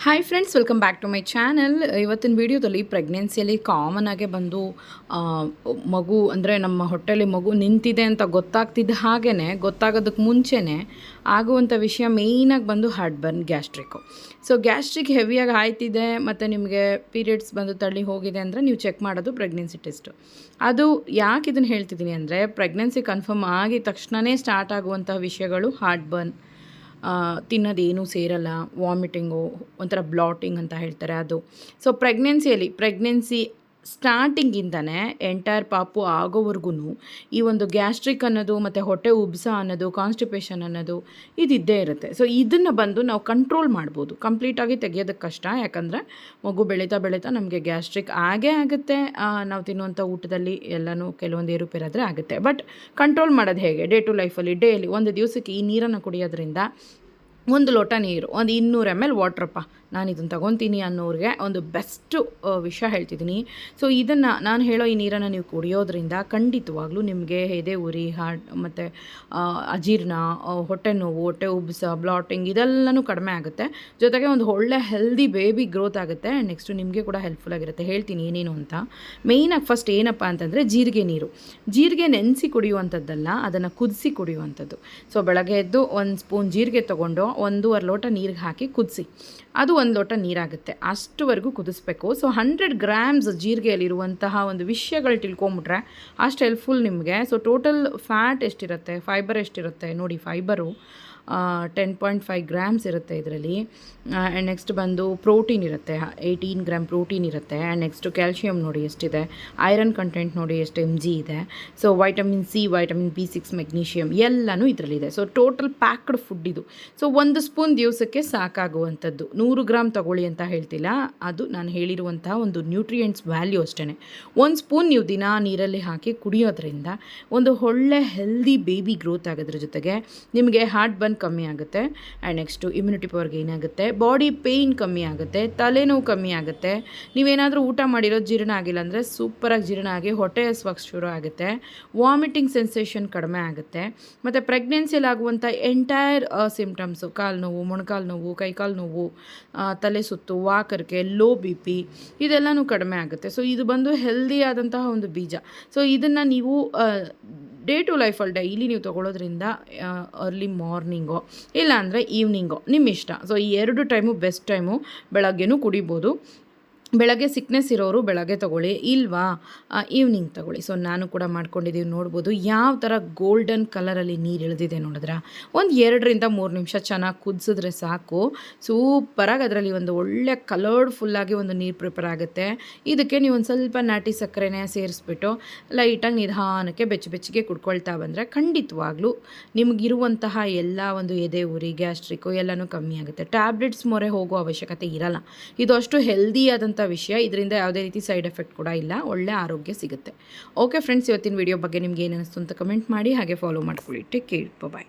Hi friends welcome back to my channel ಇವತ್ತಿನ ವಿಡಿಯೋದಲ್ಲಿ ಪ್ರೆಗ್ನೆನ್ಸಿಯಲ್ಲಿ common ಆಗೇ ಬಂದು ಮಗು ಅಂದರೆ ನಮ್ಮ ಹೊಟ್ಟೆಲಿ ಮಗು ನಿಂತಿದೆ ಅಂತ ಗೊತ್ತಾಗ್ತಿದ್ದ ಹಾಗೇ ಗೊತ್ತಾಗೋದಕ್ಕೆ ಮುಂಚೆನೇ ಆಗುವಂಥ ವಿಷಯ ಮೇಯ್ನಾಗಿ ಬಂದು heart burn gastric so gastric ಹೆವಿಯಾಗಿ ಆಯ್ತಿದೆ, ಮತ್ತು ನಿಮಗೆ ಪೀರಿಯಡ್ಸ್ ಬಂದು ತಳ್ಳಿ ಹೋಗಿದೆ ಅಂದರೆ ನೀವು ಚೆಕ್ ಮಾಡೋದು ಪ್ರೆಗ್ನೆನ್ಸಿ ಟೆಸ್ಟು ಅದು ಯಾಕೆ ಇದನ್ನು ಹೇಳ್ತಿದ್ದೀನಿ ಅಂದರೆ ಪ್ರೆಗ್ನೆನ್ಸಿ ಕನ್ಫರ್ಮ್ ಆಗಿದ ತಕ್ಷಣವೇ ಸ್ಟಾರ್ಟ್ ಆಗುವಂಥ ವಿಷಯಗಳು ಹಾರ್ಟ್ ಬರ್ನ್ ತಿನ್ನೋದೇನೂ ಸೇರಲ್ಲ ವಾಮಿಟಿಂಗು ಒಂಥರ ಬ್ಲಾಟಿಂಗ್ ಅಂತ ಹೇಳ್ತಾರೆ ಅದು. ಸೊ ಪ್ರೆಗ್ನೆನ್ಸಿಯಲ್ಲಿ ಪ್ರೆಗ್ನೆನ್ಸಿ ಸ್ಟಾರ್ಟಿಂಗಿಂದನೇ ಎಂಟೈರ್ ಪಾಪು ಆಗೋವರೆಗೂ ಈ ಒಂದು ಗ್ಯಾಸ್ಟ್ರಿಕ್ ಅನ್ನೋದು, ಮತ್ತು ಹೊಟ್ಟೆ ಉಬ್ಸ ಅನ್ನೋದು ಕಾನ್ಸ್ಟಿಪೇಷನ್ ಅನ್ನೋದು ಇದಿದ್ದೇ ಇರುತ್ತೆ. ಸೊ ಇದನ್ನು ಬಂದು ನಾವು ಕಂಟ್ರೋಲ್ ಮಾಡ್ಬೋದು. ಕಂಪ್ಲೀಟಾಗಿ ತೆಗೆಯೋದಕ್ಕೆ ಕಷ್ಟ. ಯಾಕಂದರೆ ಮಗು ಬೆಳೀತಾ ಬೆಳೀತಾ ನಮಗೆ ಗ್ಯಾಸ್ಟ್ರಿಕ್ ಆಗೇ ಆಗುತ್ತೆ. ನಾವು ತಿನ್ನುವಂಥ ಊಟದಲ್ಲಿ ಎಲ್ಲನೂ ಕೆಲವೊಂದು ಏರುಪೇರಾದರೆ ಆಗುತ್ತೆ. ಬಟ್ ಕಂಟ್ರೋಲ್ ಮಾಡೋದು ಹೇಗೆ? ಡೇ ಟು ಲೈಫಲ್ಲಿ ಡೇಲಿ ಒಂದು ದಿವಸಕ್ಕೆ ಈ ನೀರನ್ನು ಕುಡಿಯೋದ್ರಿಂದ ಒಂದು ಲೋಟ ನೀರು, ಒಂದು ಇನ್ನೂರು ಎಂ ಎಲ್ ವಾಟ್ರಪ್ಪ ನಾನು ಇದನ್ನು ತಗೊತೀನಿ ಅನ್ನೋರಿಗೆ ಒಂದು ಬೆಸ್ಟು ವಿಷಯ ಹೇಳ್ತಿದ್ದೀನಿ ಸೊ ಇದನ್ನು ನಾನು ಹೇಳೋ ಈ ನೀರನ್ನು ನೀವು ಕುಡಿಯೋದ್ರಿಂದ ಖಂಡಿತವಾಗ್ಲೂ ನಿಮಗೆ ಎದೆ ಉರಿ ಹಾರ್ಟ್ ಮತ್ತು ಅಜೀರ್ಣ ಹೊಟ್ಟೆ ನೋವು, ಹೊಟ್ಟೆ ಉಬ್ಸ ಬ್ಲಾಟಿಂಗ್ ಇದೆಲ್ಲನೂ ಕಡಿಮೆ ಆಗುತ್ತೆ. ಜೊತೆಗೆ ಒಂದು ಒಳ್ಳೆ ಹೆಲ್ದಿ ಬೇಬಿ ಗ್ರೋತ್ ಆಗುತ್ತೆ. ನೆಕ್ಸ್ಟು ನಿಮಗೆ ಕೂಡ ಹೆಲ್ಪ್ಫುಲ್ ಆಗಿರುತ್ತೆ. ಹೇಳ್ತೀನಿ ಏನೇನು ಅಂತ. ಮೇಯ್ನಾಗಿ ಫಸ್ಟ್ ಏನಪ್ಪ ಅಂತಂದರೆ ಜೀರಿಗೆ ನೀರು. ಜೀರಿಗೆ ನೆನೆಸಿ ಕುಡಿಯುವಂಥದ್ದಲ್ಲ, ಅದನ್ನು ಕುದಿಸಿ ಕುಡಿಯುವಂಥದ್ದು. ಸೊ ಬೆಳಗ್ಗೆ ಎದ್ದು ಒಂದು ಸ್ಪೂನ್ ಜೀರಿಗೆ ತೊಗೊಂಡು ಒಂದೂವರೆ ಲೋಟ ನೀರಿಗೆ ಹಾಕಿ ಕುದಿಸಿ. ಅದು ಒಂದು ಲೋಟ ನೀರಾಗುತ್ತೆ. ಅಷ್ಟುವರೆಗೂ ಕುದಿಸ್ಬೇಕು. ಸೊ ಹಂಡ್ರೆಡ್ ಗ್ರಾಮ್ಸ್ ಜೀರಿಗೆಯಲ್ಲಿರುವಂತಹ ಒಂದು ವಿಷಯಗಳು ತಿಳ್ಕೊಂಬಿಟ್ರೆ ಅಷ್ಟು ಹೆಲ್ಪ್ಫುಲ್ ನಿಮಗೆ. ಸೊ ಟೋಟಲ್ ಫ್ಯಾಟ್ ಎಷ್ಟಿರುತ್ತೆ? ಫೈಬರ್ ಎಷ್ಟಿರುತ್ತೆ? ನೋಡಿ fibre ten point five grams ಇರುತ್ತೆ ಇದರಲ್ಲಿ. ಆ್ಯಂಡ್ ನೆಕ್ಸ್ಟ್ ಬಂದು ಪ್ರೋಟೀನ್ ಇರುತ್ತೆ. ಏಯ್ಟೀನ್ ಗ್ರಾಮ್ ಪ್ರೋಟೀನ್ ಇರುತ್ತೆ. ಆ್ಯಂಡ್ ನೆಕ್ಸ್ಟು ಕ್ಯಾಲ್ಶಿಯಂ ನೋಡಿ ಎಷ್ಟಿದೆ. ಐರನ್ ಕಂಟೆಂಟ್ ನೋಡಿ ಎಷ್ಟು ಎಂ ಜಿ ಇದೆ. So vitamin C vitamin B six magnesium ಎಲ್ಲನೂ ಇದರಲ್ಲಿದೆ. ಸೊ ಟೋಟಲ್ ಪ್ಯಾಕ್ಡ್ ಫುಡ್ ಇದು. ಸೊ ಒಂದು ಸ್ಪೂನ್ ದಿವಸಕ್ಕೆ ಸಾಕಾಗುವಂಥದ್ದು. ನೂರು ಗ್ರಾಮ್ ತಗೊಳ್ಳಿ ಅಂತ ಹೇಳ್ತಿಲ್ಲ. ಅದು ನಾನು ಹೇಳಿರುವಂತಹ ಒಂದು ನ್ಯೂಟ್ರಿಯೆಂಟ್ಸ್ ವ್ಯಾಲ್ಯೂ ಅಷ್ಟೇ ಒಂದು ಸ್ಪೂನ್ ನೀವು ದಿನ ನೀರಲ್ಲಿ ಹಾಕಿ ಕುಡಿಯೋದ್ರಿಂದ ಒಂದು ಒಳ್ಳೆ ಹೆಲ್ದಿ ಬೇಬಿ ಗ್ರೋತ್ ಆಗೋದ್ರ ಜೊತೆಗೆ ನಿಮಗೆ ಹಾರ್ಟ್ ಬರ್ನ್ ಕಮ್ಮಿ ಆಗುತ್ತೆ. ಆ್ಯಂಡ್ ನೆಕ್ಸ್ಟು ಇಮ್ಯುನಿಟಿ ಪವರ್ಗೆ ಏನಾಗುತ್ತೆ ಬಾಡಿ ಪೇಯ್ನ್ ಕಮ್ಮಿ ಆಗುತ್ತೆ. ತಲೆನೋವು ಕಮ್ಮಿ ಆಗುತ್ತೆ. ನೀವೇನಾದರೂ ಊಟ ಮಾಡಿರೋದು ಜೀರ್ಣ ಆಗಿಲ್ಲ ಅಂದರೆ ಸೂಪರಾಗಿ ಜೀರ್ಣ ಆಗಿ ಹೊಟ್ಟೆ ಹಸುವಾಗ ಶುರು ಆಗುತ್ತೆ. ವಾಮಿಟಿಂಗ್ ಸೆನ್ಸೇಷನ್ ಕಡಿಮೆ ಆಗುತ್ತೆ. ಮತ್ತು ಪ್ರೆಗ್ನೆನ್ಸಿಯಲ್ಲಿ ಆಗುವಂಥ ಎಂಟೈರ್ ಸಿಂಪ್ಟಮ್ಸು ಕಾಲು ನೋವು, ಮೊಣಕಾಲು ನೋವು, ಕೈಕಾಲು ನೋವು ತಲೆ ಸುತ್ತು, ವಾಕರಿಕೆ ಲೋ ಬಿ ಪಿ ಇದೆಲ್ಲನೂ ಕಡಿಮೆ ಆಗುತ್ತೆ. ಸೊ ಇದು ಬಂದು ಹೆಲ್ದಿ ಆದಂತಹ ಒಂದು ಬೀಜ. ಸೊ ಇದನ್ನು ನೀವು ಡೇ ಟು ಲೈಫಲ್ಲಿ ಡೈಲಿ ನೀವು ತೊಗೊಳೋದ್ರಿಂದ ಅರ್ಲಿ ಮಾರ್ನಿಂಗು ಇಲ್ಲಾಂದರೆ ಈವ್ನಿಂಗು ನಿಮ್ಮ ಇಷ್ಟ ಸೊ ಈ ಎರಡು ಟೈಮು ಬೆಸ್ಟ್ ಟೈಮು ಬೆಳಗ್ಗೆನೂ ಕುಡಿಬೋದು. ಬೆಳಗ್ಗೆ ಸಿಕ್ನೆಸ್ ಇರೋರು ಬೆಳಗ್ಗೆ ತೊಗೊಳ್ಳಿ, ಇಲ್ವಾ? ಈವ್ನಿಂಗ್ ತೊಗೊಳ್ಳಿ. ಸೊ ನಾನು ಕೂಡ ಮಾಡ್ಕೊಂಡಿದ್ದೀವಿ, ನೋಡ್ಬೋದು. ಯಾವ ಥರ ಗೋಲ್ಡನ್ ಕಲರಲ್ಲಿ ನೀರು ಇಳಿದಿದೆ ನೋಡಿದ್ರೆ? ಒಂದು ಎರಡರಿಂದ ಮೂರು ನಿಮಿಷ ಚೆನ್ನಾಗಿ ಕುದಿಸಿದ್ರೆ ಸಾಕು. ಸೂಪರಾಗಿ ಅದರಲ್ಲಿ ಒಂದು ಒಳ್ಳೆ ಕಲರ್ಡ್ಫುಲ್ಲಾಗಿ ಒಂದು ನೀರು ಪ್ರಿಪೇರ್ ಆಗುತ್ತೆ. ಇದಕ್ಕೆ ನೀವು ಒಂದು ಸ್ವಲ್ಪ ನಾಟಿ ಸಕ್ಕರೆನೇ ಸೇರಿಸ್ಬಿಟ್ಟು ಲೈಟಾಗಿ ನಿಧಾನಕ್ಕೆ ಬೆಚ್ಚ ಬೆಚ್ಚಗೆ ಕುಡ್ಕೊಳ್ತಾ ಬಂದರೆ ಖಂಡಿತವಾಗ್ಲೂ ನಿಮಗಿರುವಂತಹ ಎಲ್ಲ ಒಂದು ಎದೆ, ಉರಿ ಗ್ಯಾಸ್ಟ್ರಿಕ್ಕು ಎಲ್ಲನೂ ಕಮ್ಮಿ ಆಗುತ್ತೆ. ಟ್ಯಾಬ್ಲೆಟ್ಸ್ ಮೊರೆ ಹೋಗೋ ಅವಶ್ಯಕತೆ ಇರಲ್ಲ. ಇದು ಅಷ್ಟು ಹೆಲ್ದಿ ಆದಂಥ ವಿಷಯ, ಇದರಿಂದ ಯಾವುದೇ ರೀತಿ ಸೈಡ್ ಎಫೆಕ್ಟ್ ಕೂಡ ಇಲ್ಲ. ಒಳ್ಳೆ ಆರೋಗ್ಯ ಸಿಗುತ್ತೆ. ಓಕೆ ಫ್ರೆಂಡ್ಸ್ ಇವತ್ತಿನ ವಿಡಿಯೋ ಬಗ್ಗೆ ನಿಮ್ಗೆ ಏನು ಅಂತ ಕಮೆಂಟ್ ಮಾಡಿ, ಹಾಗೆ ಫಾಲೋ ಮಾಡ್ಕೊಳ್ಳಿ. Take care bye